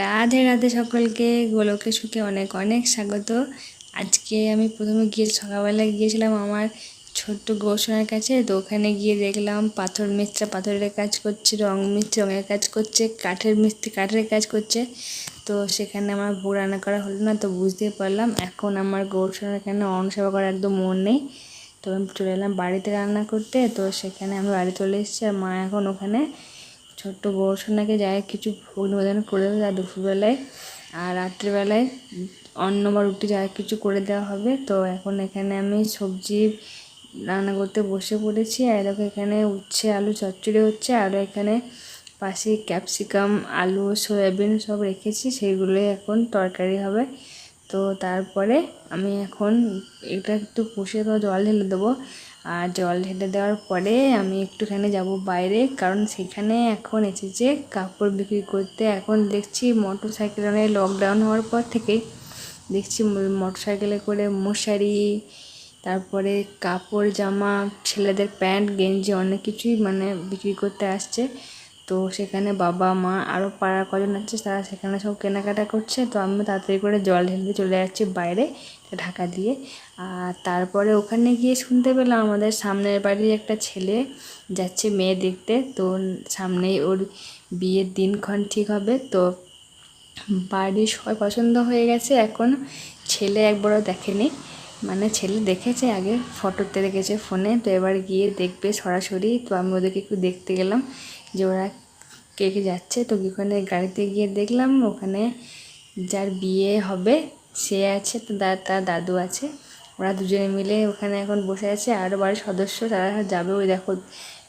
রাধে রাধে সকলকে গোলকে সুখে অনেক অনেক স্বাগত। আজকে আমি প্রথমে গিয়ে সকালবেলা গিয়েছিলাম আমার ছোট্ট গোসনার কাছে, তো ওখানে গিয়ে দেখলাম পাথর মিস্ত্রা, পাথরের কাজ করছে, রং মিস্ত্রি, রঙের কাজ করছে, কাঠের মিস্ত্রি, কাঠের কাজ করছে। তো সেখানে আমার ভোগ রান্না করা হলো না, তো বুঝতেই পারলাম এখন আমার গৌরসোনার এখানে অন্ন সেবা করার একদম মন নেই। তো আমি চলে এলাম বাড়িতে রান্না করতে, তো সেখানে আমি বাড়ি চলে এসেছি আর মা এখন ওখানে। ছোট্ট গৌরসোনাকে যায়, কিছু ভোগ নিবেদন করে আর দুপুরবেলায়। আর রাত্রিবেলায় অন্ন বা রুটি যা কিছু করে দেওয়া হবে। তো এখন এখানে আমি সবজি রান্না করতে বসে পড়েছি। আর এখানে উচ্ছে, আলু, চচ্চড়ি হচ্ছে। আর এখানে পাশে ক্যাপসিকাম, আলু, সয়াবিন সব রেখেছি। সেইগুলোই এখন তরকারি হবে। তো তারপরে আমি এখন এটা একটু কষিয়ে তো জল ঢেলে দেবো। আর জল ঢেলে দেওয়ার পরে আমি একটুখানি যাব বাইরে, কারণ সেখানে এখন এসেছে কাপড় বিক্রি করতে। এখন দেখছি মোটর সাইকেল সাইকেলে লকডাউন হওয়ার পর থেকেই দেখছি মোটর সাইকেলে করে মশারি, তারপরে কাপড় জামা, ছেলেদের প্যান্ট, গেঞ্জি অনেক কিছুই মানে বিক্রি করতে আসছে। তো সেখানে বাবা, মা আরও পাড়ার কজন আছে, তারা সেখানে সব কেনাকাটা করছে। তো আমি তাড়াতাড়ি করে জল ঢেলতে চলে যাচ্ছি বাইরে। ঢাকা দিয়ে। আর তারপরে ওখানে গিয়ে শুনতে পেলাম আমাদের সামনের বাড়ির একটা ছেলে যাচ্ছে মেয়ে দেখতে। তো সামনেই ওর বিয়ের দিনক্ষণ ঠিক হবে। তো বাড়ির সবাই পছন্দ হয়ে গেছে। এখন ছেলে একবারও দেখেনি। মানে ছেলে দেখেছে আগে, ফটোতে দেখেছে ফোনে। তো এবার গিয়ে দেখবে সরাসরি। তো আমি ওদেরকে একটু দেখতে গেলাম যে ওরা কে কে যাচ্ছে। তো ওখানে গাড়িতে গিয়ে দেখলাম, ওখানে যার বিয়ে হবে সে আছে তার দাদু আছে। ওরা দুজনে মিলে ওখানে এখন বসে আছে। আরও বাড়ির সদস্য তারা যাবে ওই দেখো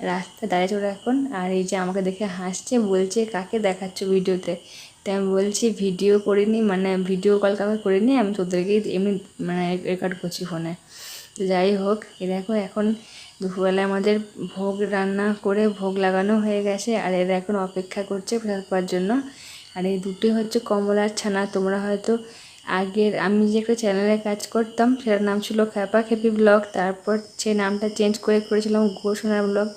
রাস্তায় দাঁড়িয়েছে ওরা এখন। আর এই যে আমাকে দেখে হাসছে, বলছে, কাকে দেখাচ্ছ ভিডিওতে? তাই আমি বলছি, ভিডিও করিনি মানে ভিডিও কল কাউকে করিনি, আমি তোদেরকেই এমনি মানে রেকর্ড করছি ফোনে তো যাই হোক, এ দেখো এখন দুপুরবেলায় আমাদের ভোগ রান্না করে ভোগ লাগানো হয়ে গেছে। আর এরা এখন অপেক্ষা করছে প্রসাদ পাওয়ার জন্য। আর এই দুটোই হচ্ছে কমলার ছানা। তোমরা হয়তো আগের আমি যে একটা চ্যানেলে কাজ করতাম, সেটার নাম ছিল খ্যাপা খেপি ব্লগ। তারপর সে নামটা চেঞ্জ করে করেছিলাম গো সোনার ব্লগ।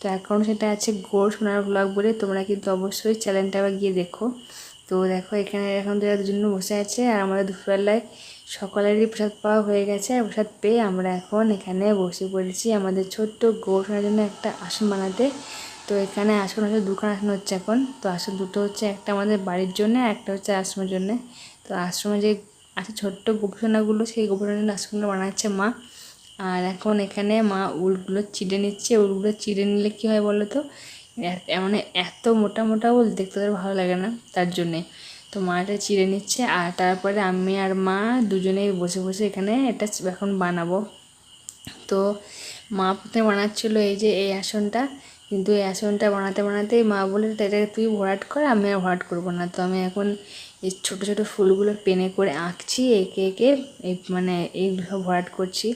তো এখন সেটা আছে গো সোনার ব্লগ বলে তোমরা কিন্তু অবশ্যই চ্যানেলটা আবার গিয়ে দেখো। তো দেখো, এখানে এখন তারা দুজন বসে আছে আর আমাদের দুপুরবেলায় সকালেরই প্রসাদ পাওয়া হয়ে গেছে। আর প্রসাদ পেয়ে আমরা এখন এখানে বসে পড়েছি আমাদের ছোট্ট গৌরসোনার জন্য একটা আসন বানাতে। তো এখানে আসন হচ্ছে দুখান আসন হচ্ছে এখন। তো আসন দুটো হচ্ছে একটা আমাদের বাড়ির জন্য একটা হচ্ছে আশ্রমের জন্য। তো আশ্রমে যে আছে ছোট্ট গোপসোনাগুলো সেই গোপসোনার আশ্রমগুলো বানাচ্ছে মা। আর এখন এখানে মা উলগুলো চিড়ে নিচ্ছে। উলগুলো চিড়ে নিলে কী হয় বলো তো? মানে এত মোটা মোটা উল দেখতে তাদের ভালো লাগে না? তার জন্যে। তো মা এটা চিড়ে নিচ্ছে। আর তারপরে আমি আর মা দুজনেই বসে বসে এখানে এটা এখন বানাবো। তো মা প্রথমে বানাচ্ছিলো এই যে এই আসনটা। কিন্তু এই আসনটা বানাতে বানাতেই মা বলে এটা তুই ভরাট কর, আমি আর ভরাট করব না। তো আমি এখন এই ছোটো ছোটো ফুলগুলো পেনে করে আঁকছি, এঁকে এঁকে এই মানে এইগুলো ভরাট করছি।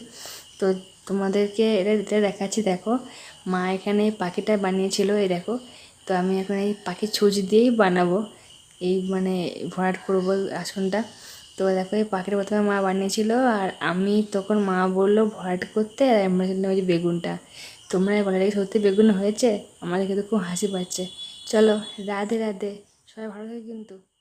তো তোমাদেরকে এটা এটা দেখাচ্ছি, দেখো। মা এখানে পাখিটা বানিয়েছিল, এই দেখো। তো আমি এখন এই পাখির ছুঁচ দিয়েই বানাবো এই মানে ভরাট করব আসনটা। তো দেখো, এই পাখির প্রথমে মা বানিয়েছিল, আর আমি তখন মা বলল ভরাট করতে, আর আমরা ওই বেগুনটা। তোমরা বলে সত্যি বেগুন হয়েছে? আমাদেরকে তো খুব হাসি পাচ্ছে। চলো, রাধে রাধে। সবাই ভালো থাকে কিন্তু।